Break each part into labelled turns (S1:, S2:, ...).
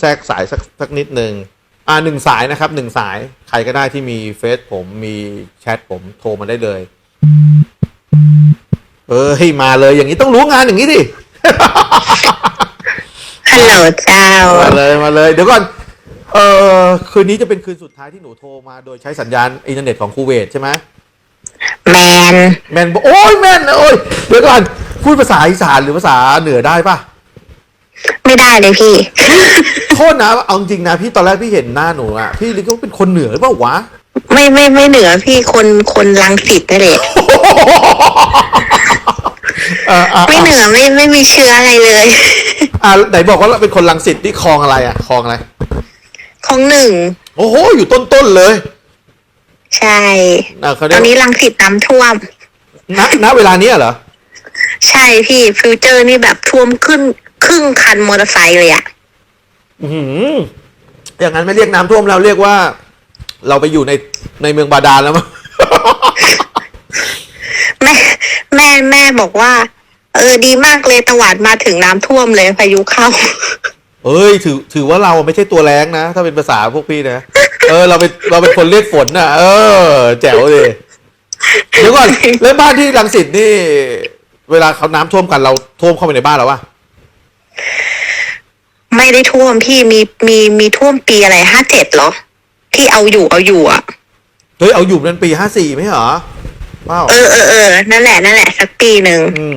S1: แทรกสายสักสักนิดหนึ่งอ่าหนึ่งสายนะครับหนึ่งสายใครก็ได้ที่มีเฟซผมมีแชทผมโทรมาได้เลย เออให้มาเลยอย่างนี้ต้องรู้งานอย่างนี้ดิ
S2: ฮัลโหลเจ้า
S1: มาเลยมาเลย เดี๋ยวก่อน เออคืนนี้จะเป็นคืนสุดท้ายที่หนูโทรมาโดยใช้สัญญาณอินเทอร์เน็ตของคูเวตใช่ไหม
S2: แมน
S1: แมนบอกโอ้ยแมนโอ้ยเดี๋ยวก่อนพูดภาษาอีสานหรือภาษาเหนือได้ปะ
S2: ไม่ได้เลยพี่
S1: โทษนะเอาจริงนะพี่ตอนแรกพี่เห็นหน้าหนูอะพี่นึกว่าเป็นคนเหนือหรือเปล่าวะ
S2: ไม่ไม่ไม่เหนือพี่คนคนลังสิตนั่นแหละ
S1: เอออะ
S2: ไม่เหนือไม่ไม่มีเชื้ออะไรเลย
S1: อะไหนบอกว่าเราเป็นคนลังสิตที่คลองอะไรอะคลองอะไร
S2: ของหนึ่ง
S1: โอ้โหอยู่ต้นๆเลย
S2: ใช่
S1: อะเขา
S2: ต
S1: เรีย
S2: อกนนี้ลังสิตน้ำท่วม
S1: ณณเวลาเนี้ยเหรอ
S2: ใช่พี่ฟิวเจอร์นี่แบบท่วมขึ้น ครึ่งคันมอเตอร์ไซค์เลยอะ
S1: อือหืออย่างนั้นไม่เรียกน้ำท่วมแล้วเรียกว่า เราไปอยู่ในในเมืองบาดาลแล้วมั้ง
S2: แม่แม่แม่บอกว่า เออดีมากเลยตะวันมาถึงน้ำท่วมเลยพายุเข้า
S1: เอ้ยถือถือว่าเราไม่ใช่ตัวแรงนะ ถ้าเป็นภาษาพวกพี่นะเออ เราเป็นเราเป็นคนเรียกฝนน่ะ เออ แจ๋วเลยเดี๋ยวก่อนแล้วบ้านที่รังสิตนี่ เวลาเขาน้ำท่วมกันเราท่วมเข้าไปในบ้านแล้ววะ
S2: ไม่ได้ท่วมพี่มีมีมีท่วมปีอะไรห้าเจ็ดเหรอ ที่เอาอยู่เอาอยู่อะ
S1: เฮ้ยเอาอยู่นั้นปีห้าสี่ไหมเหรอว้าว
S2: เออเออเออนั่นแหละนั่นแหละสักปีหนึ่ง
S1: อืม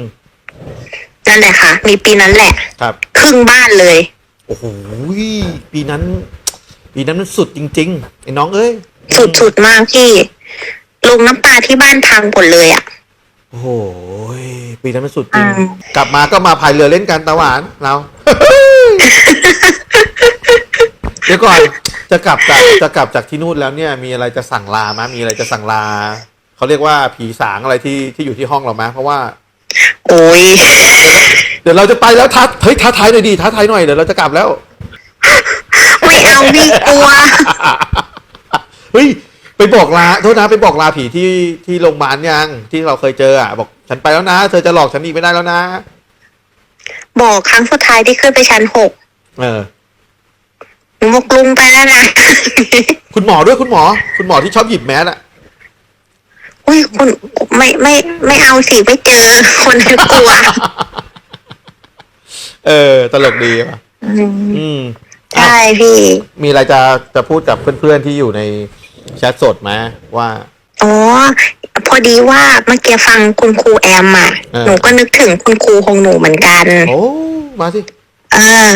S2: นั่นแหละค่ะ มีปีนั้นแหละ
S1: ครับ
S2: ครึ่งบ้านเลย
S1: โอ้โหปีนั้น ปีนั้นมันสุดจริงๆไอ้น้องเอ้ย
S2: สุดสุดมากพี่ลงน้ำปลาที่บ้านพังหมดเลยอะ
S1: โอ้โหปีนั้นมันสุดจริง
S2: อืม
S1: กลับมาก็มาพายเรือเล่นกันตะหวานเรา เดี๋ยวก่อน จะกลับจากจะกลับจากที่นู่นแล้วเนี่ย มีอะไรจะสั่งลาไหมมีอะไรจะสั่งลาเขาเรียกว่าผีสางอะไรที่ที่อยู่ที่ห้องเราไหมเพราะว่า
S2: โอ้ย
S1: เดี๋ยวเราจะไปแล้วท้าเฮ้ยท้าทายหน่อยดีท้าทายหน่อยเดี๋ยวเราจะกลับแล้ว
S2: ไม่เอาพี่กลัว
S1: เฮ้ย ไปบอกลาโทษนะไปบอกลาผีที่ที่โรงพยาบาลยังที่เราเคยเจออะ บอกฉันไปแล้วนะ เธอจะหลอกฉันอีกไม่ได้แล้วนะ
S2: บอกครั้งสุดท้ายที่ขึ้นไปชั้นหก
S1: เออ
S2: หนูบอกลุงไปแล้วนะ
S1: คุณหมอด้วยคุณหมอ คุณหมอที่ชอบหยิบแมสอะ
S2: อุ้ยคุณไม่ไม่ไม่เอาสิไม่เจอ คนนั้นกลัว
S1: เออ ตลกดีป่ะ
S2: อืม
S1: อืม
S2: ใช่พี่
S1: มีอะไรจะจะพูดกับเพื่อนๆที่อยู่ใน แชทสดไหมว่า
S2: อ๋อ พอดีว่าเมื่อกี้ฟังคุณครูแอมอะ
S1: เออ
S2: หนูก็นึกถึงคุณครูของหนูเหมือนกัน
S1: โอ้มาสิ
S2: เออ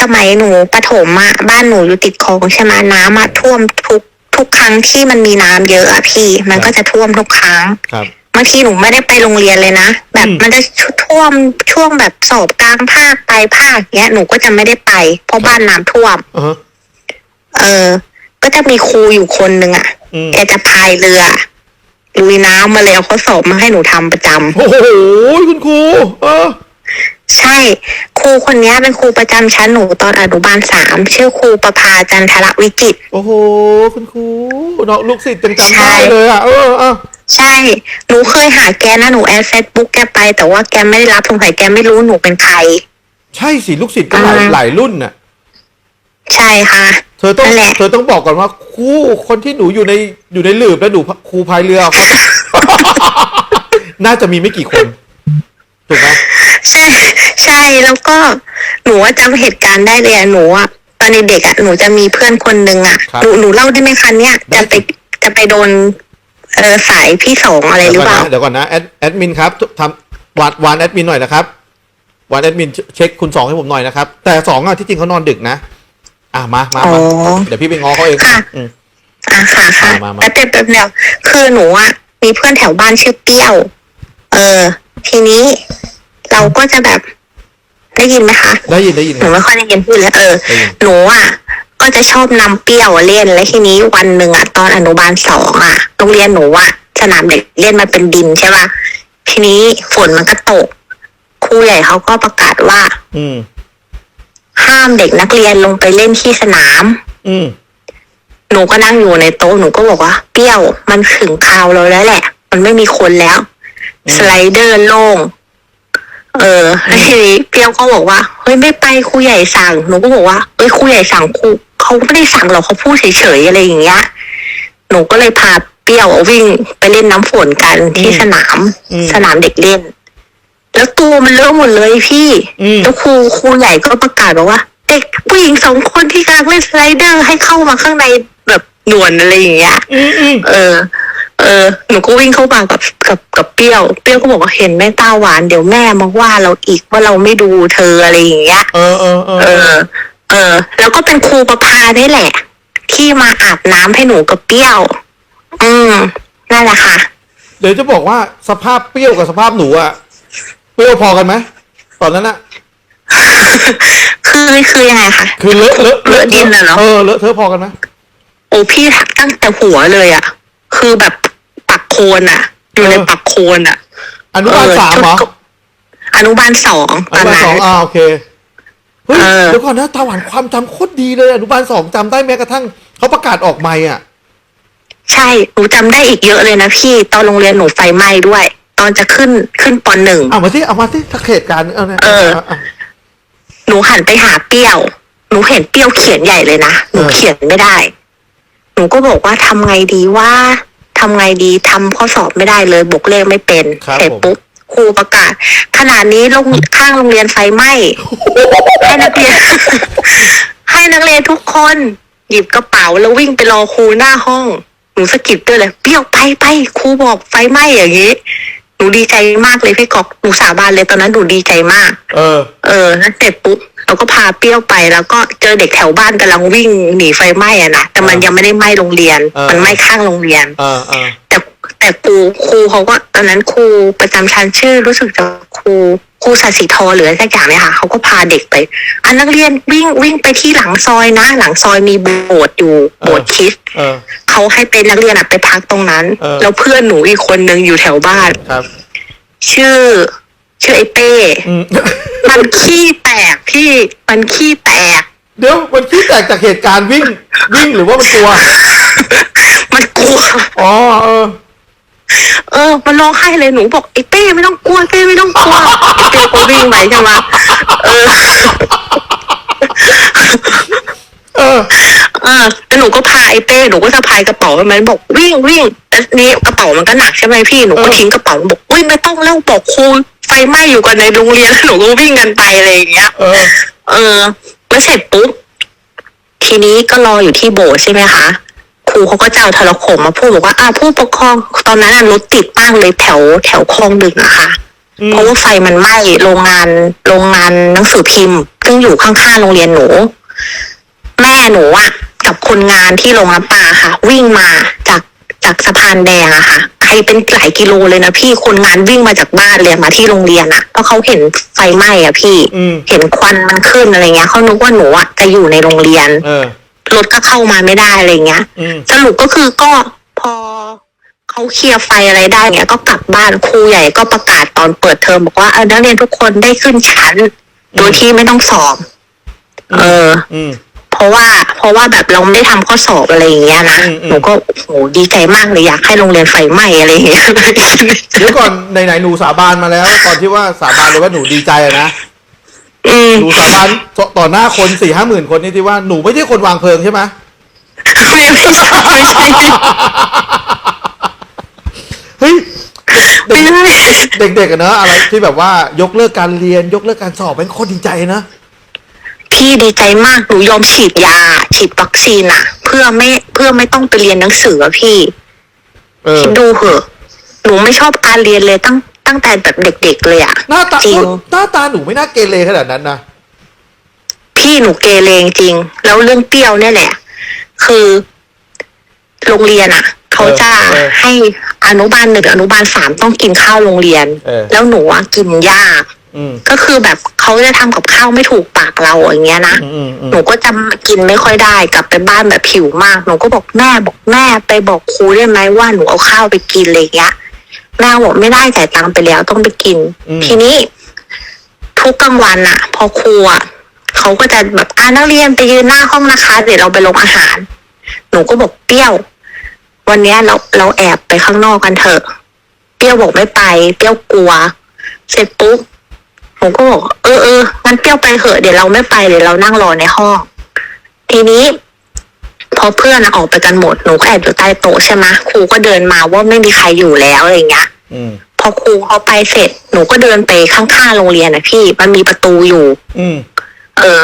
S2: สมัยหนูประถมอะบ้านหนูอยู่ติดคลองใช่ไหมน้ำอะท่วมทุกทุกครั้งที่มันมีน้ำเยอะอะพี่ มันก็จะท่วมทุกครั้ง
S1: ครับ
S2: บางทีหนูไม่ได้ไปโรงเรียนเลยนะ แบบ
S1: อืม
S2: มันจะท่วมช่วงแบบสอบกลางภาคปลายภาคเงี้ยหนูก็จะไม่ได้ไป เพราะบ้านน้ำท่วม
S1: อ่าฮะ
S2: เออ ก็จะมีครูอยู่คนหนึ่งอะ
S1: อืม
S2: แกจะพายเรือลุยน้ำมาเลยเอาข้อสอบมาให้หนูทำประจำ
S1: โอ้โหคุณครูเออ
S2: ใช่ ครูคนนี้เป็นครูประจำชั้นหนูตอนอนุบาลสามชื่อครูประภาจันทรวิจิตร
S1: โอ้โห คุณครูเนาะลูกศิษย์จังจำ
S2: ใช่
S1: ได้เลยอะเออเออ
S2: ใช่ หนูเคยหาแกนะหนูแอดเฟซบุ๊กแกไปแต่ว่าแกไม่ได้รับสงสัยแกไม่รู้หนูเป็นใคร
S1: ใช่สิลูกศิษย์ก็หลาย
S2: อ่า
S1: หลายรุ่นน่ะ
S2: ใช่ค่ะ
S1: เธอต้อง
S2: นั่นแหละ
S1: เธอต้องบอกก่อนว่าครูคนที่หนูอยู่ในอยู่ในหลืบแล้วหนูครูพายเรือเขาน่าจะมีไม่กี่คนถูกไหม
S2: ใช่ใช่แล้วก็หนูว่าจำเหตุการณ์ได้เลยอะหนูอะตอนเด็กๆอะหนูจะมีเพื่อนคนหนึ่งอะหนูหนูเล่าได้ไหมคะเนี่ยจะไปจะไปโดนเออสายพี่สองอะไรหรือเปล่า
S1: เดี๋ยวก่อนนะแอดแอดมินครับทำวานวานแอดมินหน่อยนะครับวานแอดมินเช็คคุณสองให้ผมหน่อยนะครับ แต่สองอะที่จริงเขานอนดึกนะ อะมามา
S2: อ๋อ
S1: มาเดี๋ยวพี่ไปง้อเขาเอง
S2: ค่ะ
S1: อืม
S2: อะค่ะค่ะ
S1: มามา
S2: แป๊บเดียวแป๊บเดียวคือหนูอะมีเพื่อนแถวบ้านชื่อเปรี้ยว เออ ทีนี้ เราก็จะแบบได้ยินไหมคะ
S1: ได้ยินได้ยิน
S2: หนูไม่ค่อยได้ยินพูดแล้วเออ
S1: ได้ยิน
S2: หนูอะก็จะชอบนำเปรี้ยวเล่นแล้วทีนี้วันหนึ่งอะตอนอนุบาลสองอะโรงเรียนหนูอะสนามเด็กเล่นมันเป็นดินใช่ป่ะทีนี้ฝนมันก็ตกครูใหญ่เขาก็ประกาศว่า
S1: อืม
S2: ห้ามเด็กนักเรียนลงไปเล่นที่สนาม
S1: อืม
S2: หนูก็นั่งอยู่ในโต๊ะหนูก็บอกว่าเปรี้ยวมันถึงคราวเราแล้วแหละ มันไม่มีคนแล้ว
S1: อืม
S2: สไลเดอร์โล่งเออแล้วทีนี้เปรี้ยวก็บอกว่าเฮ้ยไม่ไปครูใหญ่สั่งหนูก็บอกว่าเอ้ยครูใหญ่สั่งครูเขาไม่ได้สั่งหรอกเขาพูดเฉยๆอะไรอย่างเงี้ยหนูก็เลยพาเปรี้ยววิ่งไปเล่นน้ำฝนกันที่สนาม
S1: อืม
S2: สนามเด็กเล่น แล้วตัวมันเลอะหมดเลยพี่
S1: อืม
S2: แล้วครูครูใหญ่ก็ประกาศบอกว่า เด็กผู้หญิงสองคนที่กำลังเล่นสไลเดอร์ให้เข้ามาข้างในแบบหนวนอะไรอย่างเงี้ย
S1: อืมอืม
S2: เออ เออ หนูก็วิ่งเข้ามากับกับกับเปรี้ยว เปรี้ยวก็บอกว่าเห็นแม่ตาหวานเดี๋ยวแม่มาว่าเราอีกว่าเราไม่ดูเธออะไรอย่างเงี้ย
S1: เออเออเออ
S2: เออ เออ แล้วก็เป็นครูประพาได้แหละ ที่มาอาบน้ำให้หนูกับเปรี้ยว อืม นั่นแหละค่ะ
S1: เดี๋ยวจะบอกว่าสภาพเปรี้ยวกับสภาพหนูอะ เปรี้ยวพอกันไหมตอนนั้นอะ
S2: คือคือยังไงคะ
S1: คือเลอะเลอะ
S2: เลอะดินน่ะเหรอ
S1: เออเลอะเทอะพอกันไหม
S2: โอ้พี่ตั้งแต่หัวเลยอะคือแบบปักโคนอะอยู่ในปักโคนอะ
S1: อนุบาลสามเหรอ
S2: ชุดอนุบาลสอง
S1: อ
S2: ตอน
S1: นุบาล
S2: นั้
S1: ส
S2: น
S1: องอ่าโอเคเฮ้ย
S2: เออ
S1: เดี๋ยวก่อนนะตาหวานความจำโคตรดีเลยอนุบาลสองจำได้แม้กระทั่งเขาประกาศออกไม่อะ
S2: ใช่หนูจำได้อีกเยอะเลยนะพี่ ตอนโรงเรียนหนูไฟไหม้ด้วย ตอนจะขึ้นขึ้นปหนึ่ง
S1: เอามาที่เอามาที่ถ้าเหตุการณ์เอาเนี่ย
S2: เออาหนูหันไปหาเปรี้ยว หนูเห็นเปรี้ยวเขียนใหญ่เลยนะหนู
S1: เออ
S2: เขียนไม่ได้ หนูก็บอกว่าทำไงดีว่าทำไงดีทำข้อสอบไม่ได้เลยบวกเลขไม่เป็น
S1: ครับ
S2: เสร็จ
S1: ผม
S2: ปุ๊บครูประกาศ ขนาดนี้โรงข้างโรงเรียนไฟไหม้ให้นักเรียนให้นักเรียนทุกคน หยิบกระเป๋าแล้ววิ่งไปรอครูหน้าห้อง หนูสะกิดด้วยเลยเปรี้ยวไปไปครูบอกไฟไหม้อย่างนี้ หนูดีใจมากเลยพี่กอกหนูสาบานเลยตอนนั้นหนูดีใจมาก
S1: เออ
S2: เออแล้วเสร็จปุ๊บเราก็พาเปรี้ยวไปแล้วก็เจอเด็กแถวบ้านกำลังวิ่งหนีไฟไหม้อะนะแต่มัน
S1: อ่ายั
S2: ยังไม่ได้ไหม้โรงเรียน
S1: อ่ามั
S2: มันไหม้ข้างโรงเรียน
S1: เออเออ
S2: แต่ แต่ครูครูเขาก็ตอนนั้นครูประจำชั้นชื่อรู้สึกจะครูครูสัสิธรหรืออะไรสักอย่างเนี่ยค่ะเขาก็พาเด็กไป อันนักเรียนวิ่งวิ่งไปที่หลังซอยนะ หลังซอยมีโบสถ์อยู่โบสถ์คริสต์
S1: เออ
S2: เขาให้เป็นนักเรียนอะไปพักตรงนั้น
S1: เออ
S2: แล้วเพื่อนหนูอีกคนนึงอยู่แถวบ้าน
S1: ครับ
S2: ชื่อ ชื่อไอ้เป้
S1: อืม
S2: มันขี้แตกพี่มันขี้แตก
S1: เดี๋ยวมันคิดแตกจากเหตุการณ์วิ่ง วิ่งหรือว่ามันกลัว
S2: มันกลัว
S1: อ๋อเออ
S2: เออมันร้องไห้เลยหนูบอกไอ้เป้ไม่ต้องกลัวเป้ไม่ต้องกลัวไอ้เป้ก็วิ่งไปใช่ไหมเออ
S1: เออ
S2: เออแล้วหนูก็พาไอ้เป้หนูก็สะพายกระเป๋ามันบอกวิ่งวิ่งแล้วนี่กระเป๋ามันก็หนักใช่ไหมพี่หนูก็
S1: เออ
S2: ทิ้งกระเป๋าบอกอุ้ยไม่ต้องแล้วบอกครูไฟไหม้อยู่กันในโรงเรียนแล้วหนูก็วิ่งกันไปอะไรอย่างเงี้ย
S1: เออ
S2: เออแล้วเสร็จปุ๊บทีนี้ก็รออยู่ที่โบสถ์ใช่ไหมคะ ครูเขาก็จะเอาโทรโขงมาพูดบอกว่าอ้าวผู้ปกครองตอนนั้นน่ะรถติดมากเลยแถวแถวคลองดึกอะค่ะ
S1: อืม
S2: เพราะว่าไฟมันไหม้โรงงานโรงงานหนังสือพิมพ์ซึ่งอยู่ข้างๆโรงเรียนหนู แม่หนูอะกับคนงานที่โรงน้ำปลาค่ะ วิ่งมาจากจากสะพานแดงอะค่ะใครเป็นหลายกิโลเลยนะพี่คนงานวิ่งมาจากบ้านเลยมาที่โรงเรียนอะเพราะเขาเห็นไฟไหม้อะพี่
S1: อืม
S2: เห็นควันมันขึ้นอะไรเงี้ยเขานึกว่าหนูอะจะอยู่ในโรงเรียน
S1: เออ
S2: รถก็เข้ามาไม่ได้อะไรเงี้ย
S1: อืม
S2: สรุปก็คือก็พอเขาเคลียร์ไฟอะไรได้เงี้ย ก็กลับบ้านครูใหญ่ก็ประกาศตอนเปิดเทอมบอกว่าเออนักเรียนทุกคนได้ขึ้นชั้น โดยที่ไม่ต้องสอบเออ
S1: อืม
S2: เพราะว่า เพราะว่าแบบเราไม่ได้ทำข้อสอบอะไรอย่างเงี้ยนะ
S1: อืมอืม
S2: หนูก็โหดีใจมากเลยอยากให้โรงเรียนไฟไหม้อะไรอย่างเงี้ย
S1: เดี๋ยวก่อนไหนๆหนูสาบานมาแล้ว ตอนที่ว่าสาบานเลยว่าหนูดีใจอะนะ
S2: อืม
S1: หนูสาบานต่อต่อหน้าคนสี่ห้าหมื่นคนนี่ที่ว่าหนูไม่ใช่คนวางเพลิงใช่ไหม
S2: ไม่ไม่ใช่ไม่ใช่
S1: เฮ้ย
S2: ไม่ใช่
S1: เด็กๆอะเนอะอะไรที่แบบว่ายกเลิกการเรียนยกเลิกการสอบเป็นโคตรดีใจนะ
S2: พี่ดีใจมากหนูยอมฉีดยา ฉีดวัคซีนอะเพื่อไม่เพื่อไม่ต้องไปเรียนหนังสืออะพี่
S1: เออ
S2: คิดดูเหอะ หนูไม่ชอบการเรียนเลยตั้ง ตั้งแต่แบบเด็ก ๆ เลยอะ
S1: หน้าตา
S2: จริง
S1: หน้าตาหนูไม่น่าเกเรขนาดนั้นนะ
S2: พี่หนูเกเรจริง แล้วเรื่องเปรี้ยวเนี่ยแหละ คือ โรงเรียนอะเขาจะให้อนุบาลหนึ่งอนุบาลสามต้องกินข้าวโรงเรียนแล้วหนูอะกินยาก
S1: อืม
S2: ก็คือแบบเขาจะทำกับข้าวไม่ถูกปากเราอย่างเงี้ยนะ
S1: อืมอืมอืม
S2: หนูก็จะกินไม่ค่อยได้กลับไปบ้านแบบผิวมาก หนูก็บอกแม่บอกแม่ไปบอกครูได้ไหมว่าหนูเอาข้าวไปกินอะไรอย่างเงี้ย แม่บอกไม่ได้จ่ายตังค์ไปแล้วต้องไปกินทีนี้ ทุกกลางวันอะพอครูอะเขาก็จะแบบอ่านักเรียนไปยืนหน้าห้องนะคะ เดี๋ยวเราไปลงอาหาร หนูก็บอกเปรี้ยว วันเนี้ยเราเราแอบไปข้างนอกกันเถอะ เปรี้ยวบอกไม่ไป เปรี้ยวกลัว เสร็จปุ๊บหนูก็บอกเออเอองั้นเปรี้ยวไปเถอะเดี๋ยวเราไม่ไปเดี๋ยวเรานั่งรอในห้อง ทีนี้ พอเพื่อนอะออกไปกันหมดหนูก็แอบอยู่ใต้โต๊ะใช่ไหมครูก็เดินมาว่าไม่มีใครอยู่แล้วอะไรเงี้ย
S1: อืม
S2: พอครูเขาไปเสร็จ หนูก็เดินไปข้างๆโรงเรียนนะพี่ มันมีประตูอยู่
S1: อืม
S2: เออ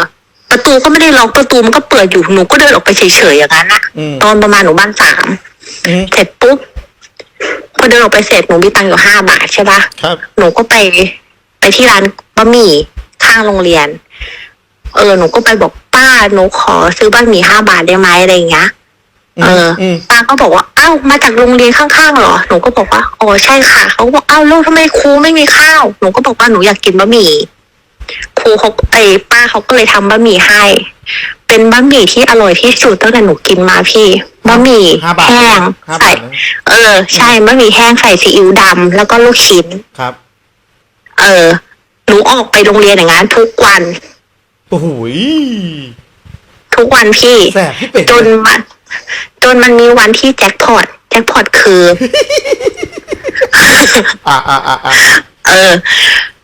S2: ประตูก็ไม่ได้ล็อกประตูมันก็เปิดอยู่หนูก็เดินออกไปเฉยๆอย่างนั้นอะ
S1: อืม
S2: ตอนประมาณหนูบ้านสาม
S1: อืม
S2: เสร็จปุ๊บพอเดินออกไปเสร็จหนูมีตังค์อยู่ห้าบาทใช่ปะ
S1: ครับ
S2: หนูก็ไปไปที่ร้านบะหมี่ข้างโรงเรียน เออหนูก็ไปบอกป้าหนูขอซื้อบะหมี่ห้าบาทได้ไหมอะไรอย่างเงี้ยเอออ
S1: ม
S2: ป้าก็บอกว่าเอ้ามาจากโรงเรียนข้างๆเหรอหนูก็บอกว่าอ๋อใช่ค่ะเขาก็บอกเอ้าลูกทำไมครูไม่มีข้าวหนูก็บอกว่าหนูอยากกินบะหมี่ครูเขาไอ้ป้าเขาก็เลยทำบะหมี่ให้ เป็นบะหมี่ที่อร่อยที่สุดตั้งแต่หนูกินมาพี่บะหมี่
S1: ห้าบาท
S2: แห้ง
S1: ห้า
S2: ใส่
S1: บาทนะ
S2: เออ ใช่บะหมี่แห้งใส่ซีอิ๊วดำแล้วก็ลูกชิ้น
S1: ครับ
S2: เออหนูออกไปโรงเรียนอย่างนั้นทุกวัน
S1: โอ้โหย
S2: ทุกวันพี่
S1: แสบที่เป็ด
S2: จนมันจนมันมีวันที่แจ็คพอตแจ็คพอตคือ
S1: อ่าอ่าอ่าอ่า
S2: เออ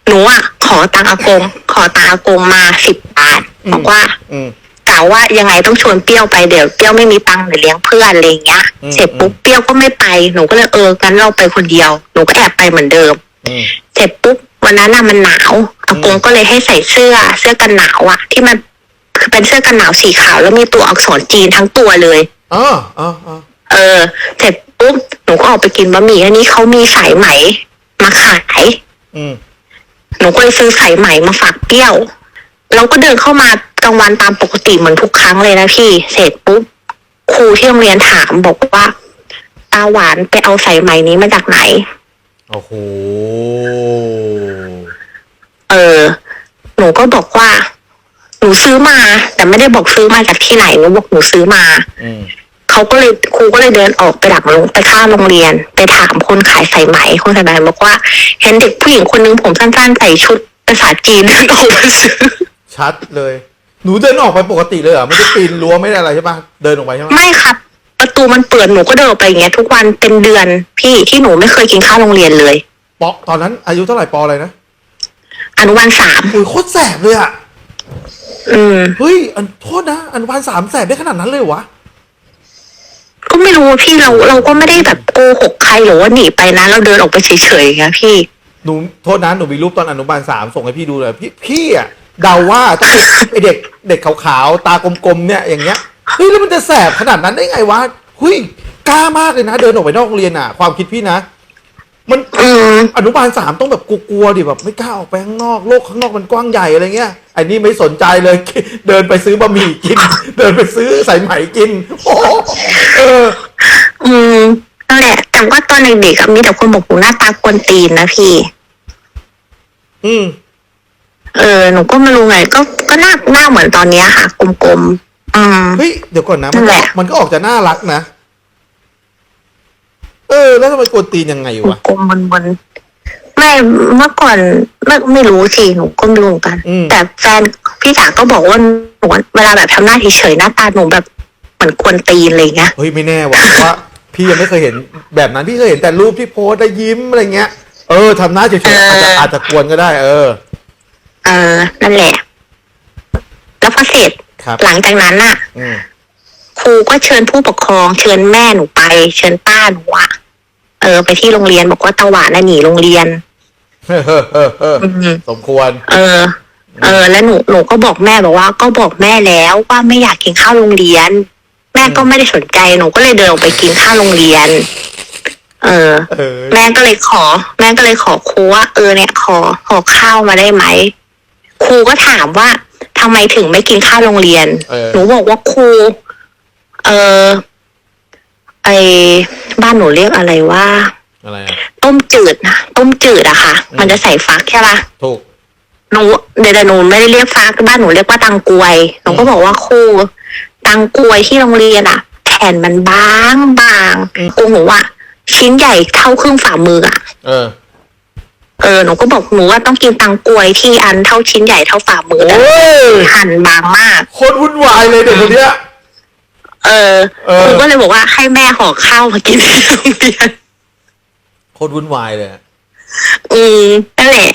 S2: หนูอะขอตังค์อากง ขอตังค์อากงมาสิบบาทบอกว่า
S1: อืม
S2: กล่าวว่ายังไงต้องชวนเปรี้ยวไปเดี๋ยวเปรี้ยวไม่มีตังค์เดี๋ยวเลี้ยงเพื่อนอะไรอย่างเงี้ย
S1: อืม
S2: เสร็จปุ๊บเปรี้ยวก็ไม่ไปหนูก็เลยเอองั้นเราไปคนเดียว หนูก็แอบไปเหมือนเดิม
S1: อืม
S2: เสร็จปุ๊บ วันนั้นน่ะมันหนาวอากงก็เลยให้ใส่เสื้อเสื้อกันหนาวอะที่มันคือเป็นเสื้อกันหนาวสีขาว แล้วมีตัวอักษรจีนทั้งตัวเลย
S1: อ๋ออ๋ออ๋อ
S2: เออเสร็จปุ๊บหนูก็ออกไปกินบะหมี่อันนี้เขามีสายไหมมาขาย
S1: อืม
S2: หนูก็เลยซื้อสายไหมมาฝากเปรี้ยวเราก็เดินเข้ามากลางวันตามปกติเหมือนทุกครั้งเลยนะพี่เสร็จปุ๊บครูที่โรงเรียนถามบอกว่าตาหวานไปเอาสายไหมนี้มาจากไหน
S1: โอ้โห
S2: เออ หนูก็บอกว่า หนูซื้อมา แต่ไม่ได้บอกซื้อมาจากที่ไหนหนูบอกหนูซื้อมา
S1: อืม
S2: เขาก็เลยครูก็เลยเดินออกไปดักลงไปข้างโรงเรียน ไปถามคนขายสายไหมคนขายไหมบอกว่า เห็นเด็กผู้หญิงคนนึงผมสั้นๆใส่ชุดภาษาจีนเดินออกมาซื้อ
S1: ชัดเลย หนูเดินออกไปปกติเลยเหรอ ไม่ได้ปีนรั้วไม่ได้อะไรใช่ปะเดินออกไปใช่ไหม
S2: ไม่ครับ ประตูมันเปิดหนูก็เดินออกไปอย่างเงี้ยทุกวันเป็นเดือนพี่ที่หนูไม่เคยกินข้าวโรงเรียนเลย
S1: ปอตอนนั้นอายุเท่าไหร่ปออะไรนะ
S2: อนุบาลสาม
S1: โอ้ยโคตรแสบเลยอะ
S2: อืม
S1: เฮ้ยอันโทษนะอนุบาลสามแสบได้ขนาดนั้นเลยเหรอวะ
S2: ก็ไม่รู้พี่เราเราก็ไม่ได้แบบโกหกใครหรือว่าหนีไปนะ เราเดินออกไปเฉยๆอย่างเงี้ยพี่
S1: หนูโทษนะหนูมีรูปตอนอนุบาลสามส่งให้พี่ดูเลยพี่พี่อะเดาว่าต้องเป็นไอเด็กเด็กขาวๆตากลมๆเนี่ยอย่างเงี้ย เฮ้ยแล้วมันจะแสบขนาดนั้นได้ไงวะเฮ้ยกล้ามากเลยนะ เดินออกไปนอกโรงเรียนอะ ความคิดพี่นะ มัน
S2: อืม
S1: อนุบาลสามต้องแบบกลัวๆดิแบบไม่กล้าออกไปข้างนอกโลกข้างนอกมันกว้างใหญ่อะไรเงี้ยไอ้นี่ไม่สนใจเลย เดินไปซื้อบะหมี่กิน เดินไปซื้อสายไหมกินโอ้โหเออ
S2: อืมนั่นแหละแต่ว่าตอนเด็กๆอะมีแต่คนบอกหนูหน้าตากวนตีนนะพี่
S1: อืม
S2: เออหนูก็ไม่รู้ไง ก็ก็หน้าหน้าเหมือนตอนเนี้ยค่ะกลมๆ อืม
S1: เฮ้ยเดี๋ยวก่อนนะมัน
S2: นั่นแห
S1: ก็
S2: ละ
S1: มันก็ออกจะน่ารักนะ เออ แล้วทำไมกวนตีนยังไงวะ
S2: กลมๆบนๆไม่เมื่อก่อนไม่ไม่รู้สิหนูก็ไม่รู้เหมือนกัน
S1: อืม
S2: แต่แฟนพี่จ๋าก็บอกว่าหนูเวลาแบบทำหน้าเฉยๆหน้าตาหนูแบบเหมือนกวนตีนอะไรอย่างเงี้ย
S1: เฮ้ยไม่แน่ว่ะเพราะว่า พี่ยังไม่เคยเห็นแบบนั้นพี่เคยเห็นแต่รูปที่โพสต์ได้ยิ้มอะไรเงี้ยเออทำหน้าเฉยๆอาจจะ
S2: เอออ
S1: อาจจะกวนก็ได้ เออ
S2: เออนั่นแหละ แล้วพอเสร็จ
S1: ครับ
S2: หลังจากนั้นน่ะ
S1: อืม
S2: ครูก็เชิญผู้ปกครอง เชิญแม่หนูไป เชิญป้าหนูอะเออ ไปที่โรงเรียนบอกว่าตาหวานน่ะหนีโรงเรียน
S1: เฮ้อเฮ้อเฮ้อเฮ้อ
S2: อืม
S1: สมควร
S2: เออ เออ แล้วหนู หนูก็บอกแม่บอกว่า ก็บอกแม่แล้วว่าไม่อยากกินข้าวโรงเรียน แม่ก็ไม่ได้สนใจ หนูก็เลยเดินออกไปกินข้าวโรงเรียน เออ
S1: เออ
S2: แม่ก็เลยขอ แม่ก็เลยขอครูว่า เออเนี่ย ขอขอข้าวมาได้ไหม ครูก็ถามว่า ทำไมถึงไม่กินข้าวโรงเรียน
S1: เออ
S2: หนูบอกว่าครู เออไอบ้านหนูเรียกอะไรว่า
S1: อะไรอะ
S2: ต้มจืดนะต้มจืดอะค่ะ
S1: อืม
S2: มันจะใส่ฟักใช่ปะ
S1: ถูก
S2: หนูเดี๋ยวหนูไม่ได้เรียกฟักบ้านหนูเรียกว่าตังกวยหนูก็
S1: อืม
S2: บอกว่าครูตังกวยที่โรงเรียนอะแผ่นมันบางบาง
S1: อืม
S2: กูหนูอะชิ้นใหญ่เท่าครึ่งฝ่ามืออะ
S1: เออ
S2: เออหนูก็บอกหนูว่าต้องกินตังกวยที่อันเท่าชิ้นใหญ่เท่าฝ่ามือ
S1: โอ้
S2: แต่
S1: ย
S2: หั่นบางมาก
S1: โคนวุ่นวายเลยเด็กคนเนี้ย
S2: เออ
S1: เออ
S2: ครูก็เลยบอกว่าให้แม่ห่อข้าวมากินที่โรงเรียน
S1: โคตรวุ่นวายเลยอะ
S2: อืมนั่นแหละ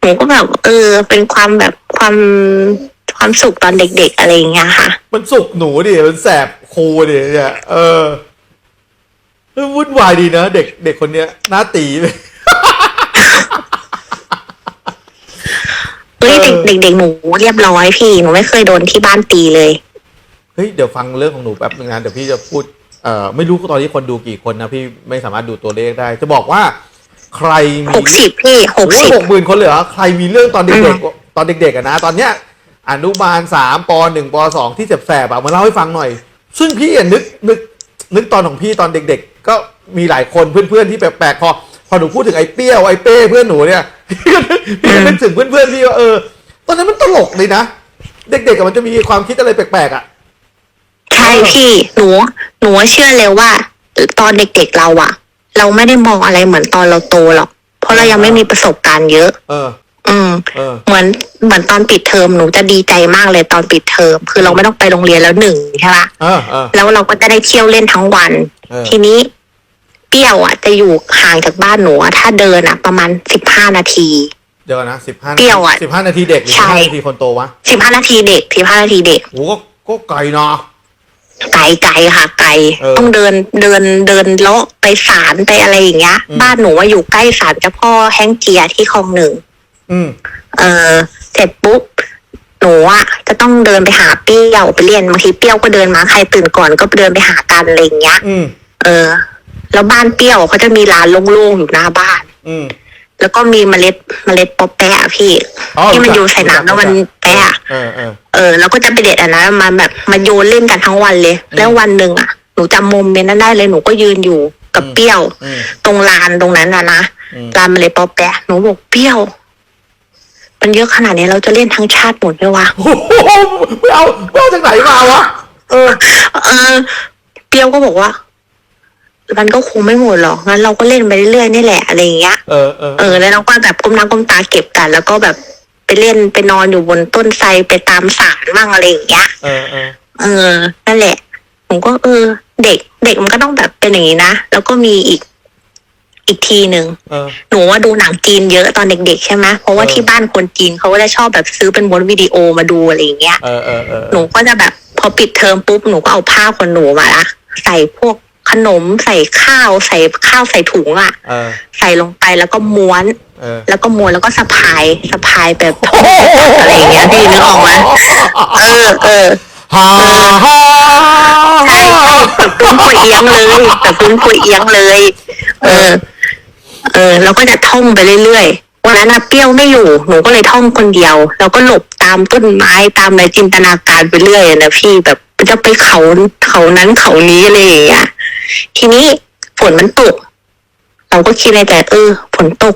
S2: หนูก็แบบ เออ เป็นความแบบความความสุขตอนเด็ก ๆ อะไรอย่างเงี้ยค่ะ
S1: มันสุกหนูดิมันแสบครูดิเนี่ยเออเออวุ่นวายดีนะเด็กเด็กคนเนี้ยหน้าตีไป
S2: เฮ้ย
S1: เอ
S2: เด็ก
S1: อ
S2: เด็กๆหนูเรียบร้อยพี่หนูไม่เคยโดนที่บ้านตีเลย
S1: เฮ้ยเดี๋ยวฟังเรื่องของหนูแป๊บนึงนะเดี๋ยวพี่จะพูดเอ่อไม่รู้ตอนนี้คนดูกี่คนนะพี่ไม่สามารถดูตัวเลขได้ จะบอกว่า ใครมี
S2: หกสิบพี่หก
S1: โอ้
S2: สิบ
S1: หกหมื่นคนเลยเหรอใครมีเรื่องตอน
S2: อื
S1: เด็ก
S2: ม
S1: ๆตอนเด็กๆอะนะ ตอนเนี้ยอนุบาลสามปหนึ่งปสองที่แสบๆอะมาเล่าให้ฟังหน่อย ซึ่งพี่อะนึกนึกนึกตอนของพี่ตอนเด็ก ๆ ก็มีหลายคนเพื่อนๆที่แปลกๆพอพอหนูพูดถึงไอ้เปี้ยวไอ้เป้เพื่อนหนูเนี่ย พี่ก็พี่ก็นึกถึงเพื่อนๆพี่ว่าเออ ตอนนั้นมันตลกเลยนะ เด็กๆอะมันจะมีความคิดอะไรแปลกๆอะ
S2: ใช่พี่หนูหนูเชื่อเลยว่า ตอนเด็กๆเราอะเราไม่ได้มองอะไรเหมือนตอนเราโตหรอกเพราะเรายังไม่มีประสบการณ์เยอะ
S1: เออ
S2: อืม
S1: เออ
S2: เหมือนเหมือนตอนปิดเทอมหนูจะดีใจมากเลยตอนปิดเทอมคือเราไม่ต้องไปโรงเรียนแล้วหนึ่งใช่ปะ
S1: เออเออ
S2: แล้วเราก็จะได้เที่ยวเล่นทั้งวัน
S1: เออ
S2: ทีนี้ เปรี้ยวอะจะอยู่ห่างจากบ้านหนูอะถ้าเดินอะ ประมาณสิบห้านาที
S1: เดี๋ยวก่อนนะสิบห้า
S2: เปรี้ยวอะ
S1: สิบห้านาทีเด็กหรือ
S2: ใช่
S1: สิบห้านาทีคนโตวะ
S2: สิบห้านาทีเด็กสิบห้านาทีเด็ก
S1: โหก็ก็ไกลเนาะ
S2: ไกลไกลค่ะ ไกล
S1: เออ
S2: ต้องเดินเดินเดินเลาะไปศาลไปอะไรอย่างเงี้ย
S1: อืม
S2: บ้านหนูว่าอยู่ใกล้ศาลเจ้าพ่อแห้งเจียที่คลองหนึ่ง
S1: อืม
S2: เออเสร็จปุ๊บหนูอะจะต้องเดินไปหาเปรี้ยวไปเรียนบางทีเปรี้ยวก็เดินมาใครตื่นก่อนก็เดินไปหากันอะไรอย่างเงี้ย
S1: อืม
S2: เออ แล้วบ้านเปรี้ยวเขาจะมีร้านโล่งๆอยู่หน้าบ้าน
S1: อืม
S2: แล้วก็มีเมล็ดเมล็ดปอแปะอะพี่
S1: อ๋อ
S2: ที่มัน
S1: รู้
S2: อ
S1: จัก
S2: ยู่ใส่น้ำแล้วมัน
S1: รู้จัก
S2: แปะอะ
S1: เออเออ
S2: เออแล้วก็จะไปเด็ดอันนั้นมาแบบมาโยนเล่นกันทั้งวันเลยแล้ววันหนึ่งอะหนูจำโมเมนต์นั้นได้เลยหนูก็ยืนอยู่กับเปรี้ยว
S1: อืม
S2: ตรงลานตรงนั้นอะนะ
S1: อืม
S2: ลานเมล็ดปอแปะหนูบอกเปรี้ยว มันเยอะขนาดนี้เราจะเล่นทั้งชาติหมดไหมวะ
S1: โอ้โหไม่เอาไม่เอาจากไหนมาวะเออ
S2: เออเปรี้ยวก็บอกว่า มันก็คงไม่หมดหรอกงั้นเราก็เล่นไปเรื่อยๆนี่แหละอะไรอย่างเงี้ย
S1: เออเออ
S2: เออแล้วเราก็แบบก้มหน้าก้มตาเก็บกัน แล้วก็แบบไปเล่นไปนอนอยู่บนต้นไทรไปตามสารมั่งอะไรอย่างเงี้ย
S1: เออเออ
S2: เออนั่นแหละ ผมก็เออ เด็กเด็กมันก็ต้องแบบเป็นอย่างนี้นะแล้วก็มีอีกอีกทีหนึ่ง
S1: เออ
S2: หนูว่าดูหนังจีนเยอะตอนเด็ก ๆ ใช่ไหมเพราะว่า
S1: เออ
S2: ที่บ้านคนจีนเขาก็จะชอบแบบซื้อเป็นบนวิดีโอมาดูอะไรอย่างเงี้ย
S1: เออเออเออ
S2: หนูก็จะแบบพอปิดเทอมปุ๊บหนูก็เอาผ้าขนหนูมาละใส่พวก ขนมใส่ข้าวใส่ข้าวใส่ถุงอะ
S1: เออ
S2: ใส่ลงไปแล้วก็ม้วน
S1: เออ
S2: แล้วก็ม้วนแล้วก็สะพายสะพายแบบอะไรอย่างเงี้ยพี่นึกออกไหมเออเออ
S1: ฮ่าฮ่า
S2: ใช่ใช่แบบตุ้นคุยเอียงเลยแบบตุ้นคุยเอียงเลย เออ เออเราก็จะท่องไปเรื่อยๆวันนั้นนะเปรี้ยวไม่อยู่หนูก็เลยท่องคนเดียว แล้วก็หลบตามต้นไม้ตามอะไรจินตนาการไปเรื่อยนะพี่แบบ จะไปเขาเขานั้นเขานี้อะไรอย่างเงี้ยทีนี้ฝนมันตก เราก็คิดในใจเออฝนตก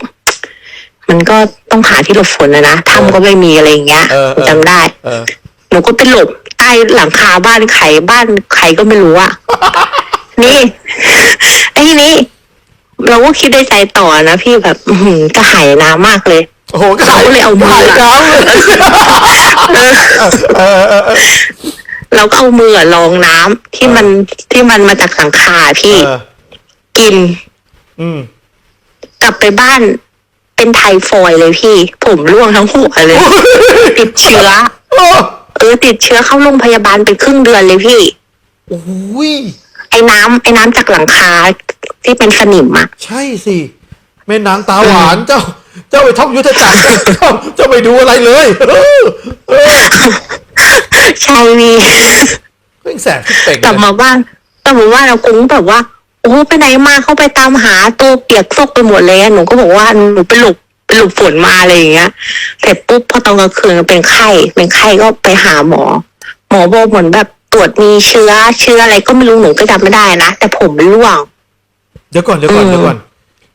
S2: มันก็ต้องหาที่หลบฝนนะนะถ้ำก็ไม่มีอะไรอย่างเงี้ย
S1: เออเออ
S2: จำได้
S1: เออ
S2: หนูก็ไปหลบใต้หลังคาบ้านใครบ้านใครก็ไม่รู้อะ นี่ ไอ้ทีนี้เราก็คิดในใจต่อนะพี่แบบ อือหือกระหายน้ำมากเลย
S1: โอ้โหก็
S2: เราก็เลยเอามือ
S1: ถ่ายน้ำเลย
S2: เออ
S1: เออเออเออ
S2: เราก็เอามือลองน้ำที่มันที่มันมาจากหลังคาพี่
S1: เออ
S2: กิน
S1: อืม
S2: กลับไปบ้าน เป็นไทฟอยด์เลยพี่ ผมร่วงทั้งหัวเลย ติดเชื้อ
S1: โอ้
S2: เออ ติดเชื้อเข้าโรงพยาบาลเป็นครึ่งเดือนเลยพี่
S1: โอ้ย
S2: ไอ้น้ำไอ้น้ำจากหลังคาที่เป็นสนิมอะ
S1: ใช่สิแม่นางตาหวานเจ้า เจ้าไปท่องยุทธจักรเจ้าเจ้าไปดูอะไรเลยเออเออ
S2: ใช่พี่
S1: เพ่งแสบที่เป่ง
S2: กลับ
S1: เลย
S2: มาบ้านกลับมาบ้านเรากุ้งแบบว่า โอ้ไปไหนมาเขาไปตามหาตัวเปียกซกไปหมดเลยอะหนูก็บอกว่าหนูไปหลบไปหลบฝนมาอะไรอย่างเงี้ยเสร็จปุ๊บพอตอนกลางคืนเป็นไข้ เป็นไข้ก็ไปหาหมอ หมอบอกเหมือนแบบตรวจมีเชื้อเชื้ออะไรก็ไม่รู้หนูก็จำไม่ได้นะแต่ผมมันร่วง
S1: เดี๋ยวก่อนเดี๋ยวก่อน
S2: อืม
S1: เดี๋ยวก่อน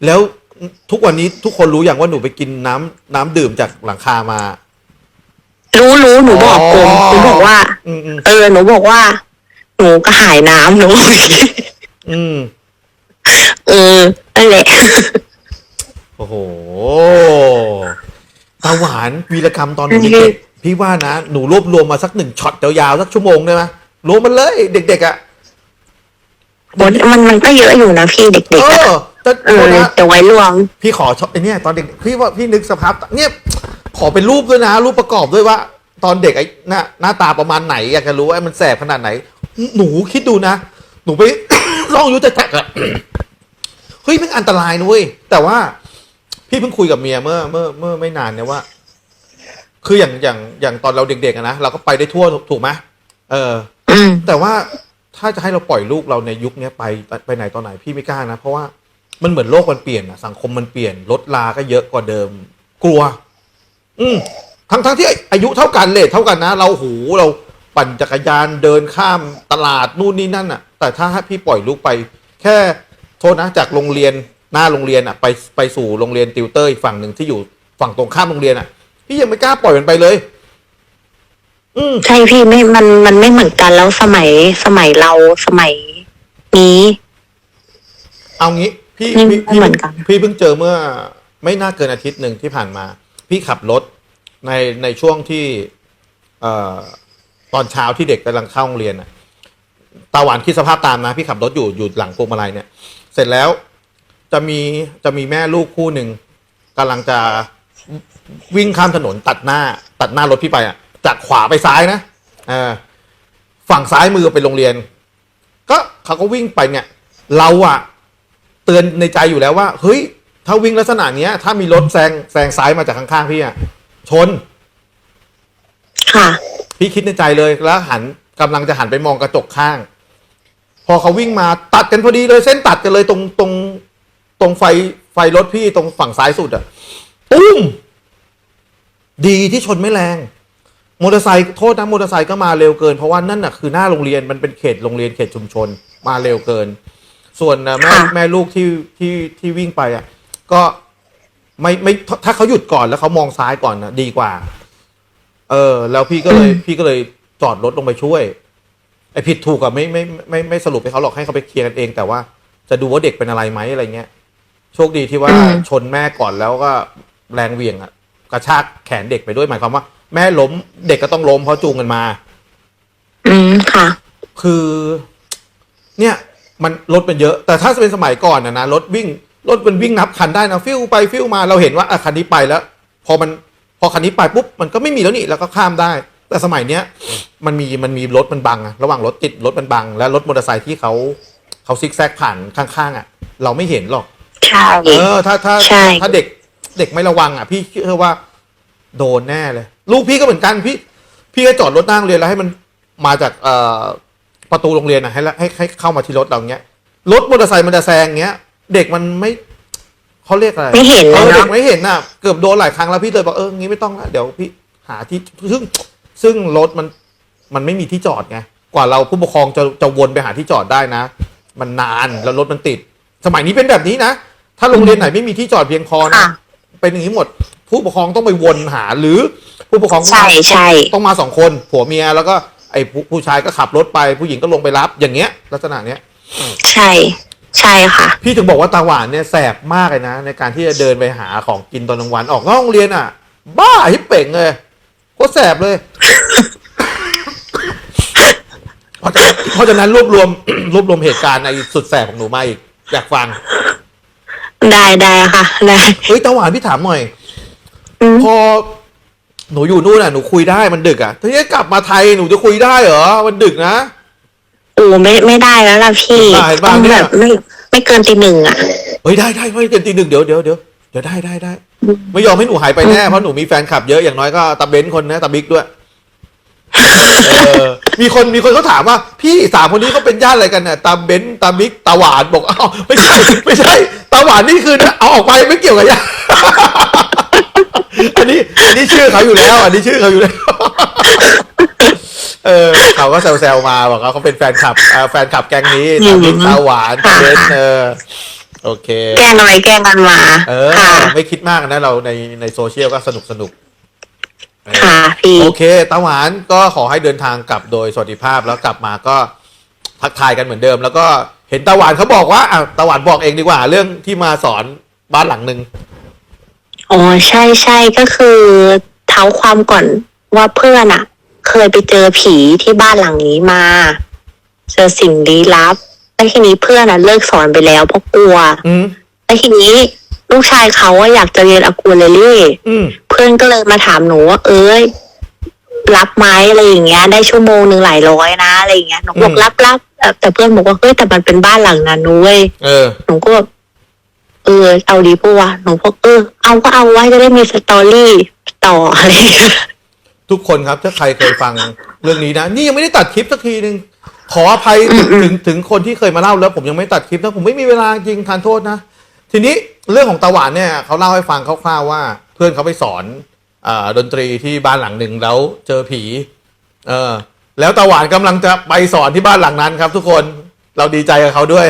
S1: แล้วทุกวันนี้ทุกคนรู้อย่างว่าหนูไปกินน้ำน้ำดื่มจากหลังคามา
S2: รู้รู้หนูบอกกลมหนูบอกว่า
S1: อืมอืม
S2: เออหนูบอกว่า หนูก็หายน้ำหนูบอกอย่างงี้
S1: อืม
S2: เออนั่นแหละ
S1: โอ้โหตาหวานวีรกรรมตอนหนูเด็กๆพี่ว่านะ หนูรวบรวมมาสักหนึ่งช็อตยาวๆสักชั่วโมงได้ไหมรวมมันเลย เด็ก ๆอะ
S2: มันมันมันก็เยอะอยู่นะพี่เด็ก
S1: เอ
S2: ๆอะ
S1: อจะ
S2: เอ
S1: โท
S2: อ
S1: ษนะ
S2: จะไว้รวม
S1: พี่ขอชอบไอ้เนี่ยตอนเด็กพี่ว่าพี่นึกสภาพเนี่ย ขอเป็นรูปด้วยนะ รูปประกอบด้วยว่า ตอนเด็กไอ้หน้าหน้าตาประมาณไหน อยากจะรู้ว่ามันแสบขนาดไหน หนูคิดดูนะ หนูไป ลองอยุจะแตกอะเฮ้ยมันอันตรายนะเว้ยแต่ว่า พี่เพิ่งคุยกับเมียเมื่อเมื่อเมื่อไม่นานเนี่ยว่า คืออย่างอย่างอย่างตอนเราเด็กๆอะนะเราก็ไปได้ทั่วถูกไหมเออ
S2: อืม
S1: แต่ว่าถ้าจะให้เราปล่อยลูกเราในยุคเนี้ยไปไปไปไหนตอนไหนพี่ไม่กล้านะ เพราะว่ามันเหมือนโลกมันเปลี่ยนอะสังคมมันเปลี่ยนรถลาก็เยอะกว่าเดิม กลัว อืมทั้งทั้งที่อายุเท่ากันเลยเท่ากันนะ เราหูเราปั่นจักรยานเดินข้ามตลาดนู่นนี่นั่นอะแต่ถ้าให้พี่ปล่อยลูกไป แค่โทษนะจากโรงเรียนหน้าโรงเรียนอะไปไปสู่โรงเรียนติวเตอร์อีกฝั่งหนึ่งที่อยู่ฝั่งตรงข้ามโรงเรียนอะพี่ยังไม่กล้าปล่อยมันไปเลย อืม
S2: ใช่พี่ไม่มันมันไม่เหมือนกันแล้วสมัยสมัยเราสมัยนี้
S1: เอางี้ พี่
S2: ไม่
S1: พี่
S2: ไม่
S1: พี่
S2: เหมือนกัน
S1: พี่เพิ่งเจอเมื่อ ไม่น่าเกินอาทิตย์หนึ่งที่ผ่านมา พี่ขับรถในในช่วงที่เอ่อตอนเช้าที่เด็กกำลังเข้าโรงเรียนน่ะตาหวานคิดสภาพตามนะ พี่ขับรถอยู่อยู่หลังพวงมาลัยเนี่ย เสร็จแล้วจะมีจะมีแม่ลูกคู่หนึ่งกำลังจะวิ่งข้ามถนนตัดหน้า ตัดหน้ารถพี่ไปอะ จากขวาไปซ้ายนะอฝั่งซ้ายมือเป็นโรงเรียน ก็เขาก็วิ่งไปเนี่ย เราอะเตือนในใจอยู่แล้วว่า เฮ้ย ถ้าวิ่งลักษณะเนี้ย ถ้ามีรถแซงแซงซ้ายมาจากข้างๆพี่อะชน
S2: ค่ะ
S1: พี่คิดในใจเลยแล้วหันกำลังจะหันไปมองกระจกข้าง พอเขาวิ่งมาตัดกันพอดีเลยเส้นตัดกันเลยตรงตรงตรงไฟไฟรถพี่ตรงฝั่งซ้ายสุดอะตุ้มดีที่ชนไม่แรงมอเตอร์ไซค์โทษนะมอเตอร์ไซค์ก็มาเร็วเกิน เพราะว่านั่นน่ะคือหน้าโรงเรียนมันเป็นเขตโรงเรียนเขตชุมชนมาเร็วเกิน ส่วนน่ะแม่
S2: ค่ะ
S1: แม่ลูกที่ที่ที่วิ่งไปอะ ก็ไม่ไม่ถ้าเขาหยุดก่อนแล้วเขามองซ้ายก่อนนะดีกว่า เออ แล้วพี่ก็เลยพี่ก็เลยจอดรถลงไปช่วยไอ้ผิดถูกอะไม่ไม่ไม่ไม่ไม่สรุปให้เขาหรอกให้เขาไปเคลียร์กันเองแต่ว่าจะดูว่าเด็กเป็นอะไรไหมอะไรเงี้ยโชคดีที่ว่า
S2: อืม
S1: ชนแม่ก่อนแล้วก็แรงเหวี่ยงอะกระชากแขนเด็กไปด้วยหมายความว่า แม่ล้มเด็กก็ต้องล้มเพราะจูงกันมา
S2: อืมค่ะ
S1: คือ เนี่ย มันรถมันเยอะ แต่ถ้าเป็นสมัยก่อนนะนะรถวิ่ง รถมันวิ่งนับคันได้นะฟิวไปฟิวมาเราเห็นว่าอะคันนี้ไปแล้ว พอมันพอคันนี้ไปปุ๊บมันก็ไม่มีแล้วนี่แล้วก็ข้ามได้ แต่สมัยเนี้ยมันมีมันมีรถมันบังอะระหว่างรถติดรถมันบัง และรถมอเตอร์ไซค์ที่เขาเขาซิกแซกผ่านข้างๆอะเราไม่เห็นหรอก
S2: ใช่
S1: เออถ้าถ้า
S2: ใช่
S1: ถ้าเด็กเด็กไม่ระวังอะ พี่เชื่อว่า โดนแน่เลย ลูกพี่ก็เหมือนกันพี่ พี่ก็จอดรถหนั่งเรียนแล้วให้มันมาจากเอ่อประตูโรงเรียนอะให้ละให้ให้เข้ามาที่รถเราเงี้ยรถมอเตอร์ไซค์มันจะแซงเงี้ย เด็กมันไม่เขาเรียกอะไร
S2: ไม่เห็น
S1: เอ
S2: นะ
S1: อเด็
S2: เนาะ
S1: กไม่เห็นน่ะเกือบโดนหลายครั้งแล้วพี่เลยบอกเอองี้ไม่ต้องละเดี๋ยวพี่หาที่ซึ่งซึ่งรถมันมันไม่มีที่จอดไงกว่าเราผู้ปกครองจะจะวนไปหาที่จอดได้นะ มันนานแล้วรถมันติด สมัยนี้เป็นแบบนี้นะถ้าโรงเรียนไหนไม่มีที่จอดเพียงพอนะ
S2: ค่ะ
S1: เป็นอย่างนี้หมด ผู้ปกครองต้องไปวนหาหรือผู้ปกครองต้อง
S2: ใช่
S1: มา
S2: ใช่
S1: ต้องมาสองคนผัวเมียแล้วก็ไอ้ผู้ผู้ชายก็ขับรถไปผู้หญิงก็ลงไปรับอย่างเงี้ย ลักษณะเนี้ย
S2: ใช่ ใช่ค่ะ
S1: พี่ถึงบอกว่าตาหวานเนี่ยแสบมากเลยนะ ในการที่จะเดินไปหาของกินตอนกลางวันออกนอกโรงเรียนอะ บ้าฮิปเป่งเลยก็แสบเลย เพราะฉะนั้นเพราะฉะนั้นรวบรวม รวบรวมเหตุการณ์ในสุดแสบของหนูมาอีกอยากฟัง
S2: ได้ได้ค่ะ ได้
S1: เฮ้ยตาหวานพี่ถามหน่อย
S2: อืม
S1: พอหนูอยู่นู่นอะหนูคุยได้มันดึกอะทีนี้กลับมาไทยหนูจะคุยได้เหรอมันดึกนะ
S2: โอ้ไม่ไม่ได้แล้วล่ะพี่
S1: เห็นป่ะเห็นป่ะ
S2: ต้อง
S1: เนี่
S2: แบ
S1: ย
S2: บไม่ไม่เกินตีหนึ่งอะ
S1: เฮ้ยได้ได้ไม่เกินตีหนึ่งเดี๋ยวเดี๋ยวเดี๋ยวเดี๋ยวได้ได้ได้ไม่ยอมให้หนูหายไปแน่เพราะหนูมีแฟนคลับเยอะอย่างน้อยก็ตาเบนซ์คนนะตาบิ๊กด้วยเออมีคนมีคนเขาถามว่า พี่สามคนนี้เขาเป็นญาติอะไรกันน่ะตาเบนซ์ตาบิ๊กตาหวานบอกอ้าวไม่ใช่ไม่ใช่ตาหวานนี่คือเอาออกไปไม่เกี่ยวกับญาติ อันนี้อันนี้ชื่อเขาอยู่แล้ว อันนี้ชื่อเขาอยู่แล้ว เออเขาก็แซวๆมาบอกว่าเขาเป็นแฟนคลับอ่าแฟนคลับแก๊งนี้ตาบิ๊กตาหวานตาเบนซ์เออโอเค
S2: แกล้งอะไรแกล้งกันมา
S1: เออ
S2: ค่ะ
S1: ไม่คิดมากนะเราในในโซเชียลก็สนุกสนุกเออ
S2: ค่ะพี่
S1: โอเคตาหวานก็ขอให้เดินทางกลับโดยสวัสดิภาพแล้วกลับมาก็ทักทายกันเหมือนเดิม แล้วก็เห็นตาหวานเขาบอกว่าอะตาหวานบอกเองดีกว่า เรื่องที่มาสอนบ้านหลังหนึ่ง
S2: อ๋อใช่ใช่ก็คือเท้าความก่อนว่าเพื่อนอะ เคยไปเจอผีที่บ้านหลังนี้มา เจอสิ่งลี้ลับแล้วทีนี้เพื่อนอะเลิกสอนไปแล้วเพราะกลัว
S1: อืม
S2: แล้วทีนี้ลูกชายเขาอะอยากจะเรียนอากูเลเล่
S1: อืม
S2: เพื่อนก็เลยมาถามหนูว่าเอ้ยรับไหมอะไรอย่างเงี้ย ได้ชั่วโมงหนึ่งหลายร้อยนะอะไรอย่างเงี้ยหนูบอก
S1: อืม
S2: รับรับเอ่อแต่เพื่อนบอกว่าเฮ้ยแต่มันเป็นบ้านหลังนั้นนุ้ย
S1: เออ
S2: หนูก็แบบเออ เอาดีปะวะหนูบอกเออ เอาก็เอาไว้จะได้มีสตอรี่ต่ออะไรอย่างเงี้ย
S1: ทุกคนครับถ้าใครเคยฟังเรื่องนี้นะ นี่ยังไม่ได้ตัดคลิปสักทีหนึ่งขออภัยถึงถึงถึงคนที่เคยมาเล่าแล้ว ผมยังไม่ตัดคลิปนะผมไม่มีเวลาจริงทานโทษนะ ทีนี้เรื่องของตาหวานเนี่ยเขาเล่าให้ฟังคร่าวๆว่า เพื่อนเขาไปสอนอดนตรีที่บ้านหลังหนึ่งแล้วเจอผี เออ แล้วตาหวานกำลังจะไปสอนที่บ้านหลังนั้นครับ ทุกคนเราดีใจกับเขาด้วย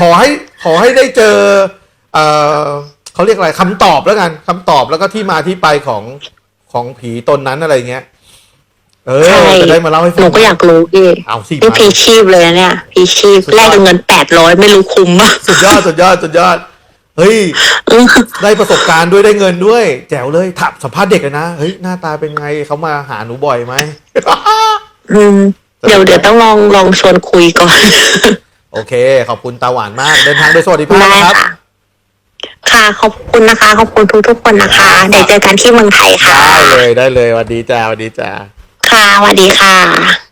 S1: ขอให้ขอให้ได้เจอ เออเขาเรียกอะไรคำตอบแล้วกันคำตอบแล้วก็ที่มาที่ไปของของผีตนนั้นอะไรเงี้ย เออ
S2: ใช่
S1: จะได้มาเล่าให้
S2: ห
S1: ฟั
S2: นู
S1: ง
S2: ก็อยากรู้พี่
S1: เอาสิ
S2: นี่
S1: มา
S2: พีชีพเลยนะเนี่ยพีชีพ
S1: สุดยอด
S2: แลกกับเงินแปดร้อยไม่รู้คุ้มปะ
S1: สุดยอดสุดยอดสุดยอดเฮ้ย
S2: เออ
S1: ได้ประสบการณ์ด้วยได้เงินด้วย แจ๋วเลยถามสัมภาษณ์เด็กเลยนะเฮ้ยหน้าตาเป็นไงเขามาหาหนูบ่อยไหม
S2: อืมเดี๋ยวเดี๋ยวต้องลองลองชวนคุยก่อน
S1: โอเค ขอบคุณตาหวานมาก เดินทางโดยสวัสดิภาพ
S2: ได้
S1: นะครับ
S2: ค่ะค่ะขอบคุณนะคะ ขอบคุณทุกทุกๆคนนะคะ
S1: ครับ
S2: เดี๋ยวเจอกันที่เมืองไทยค่ะ
S1: ได้เลยได้เลยสวัสดีจ้าสวัสดีจ้า
S2: ค่ะสวัสดีค่ะ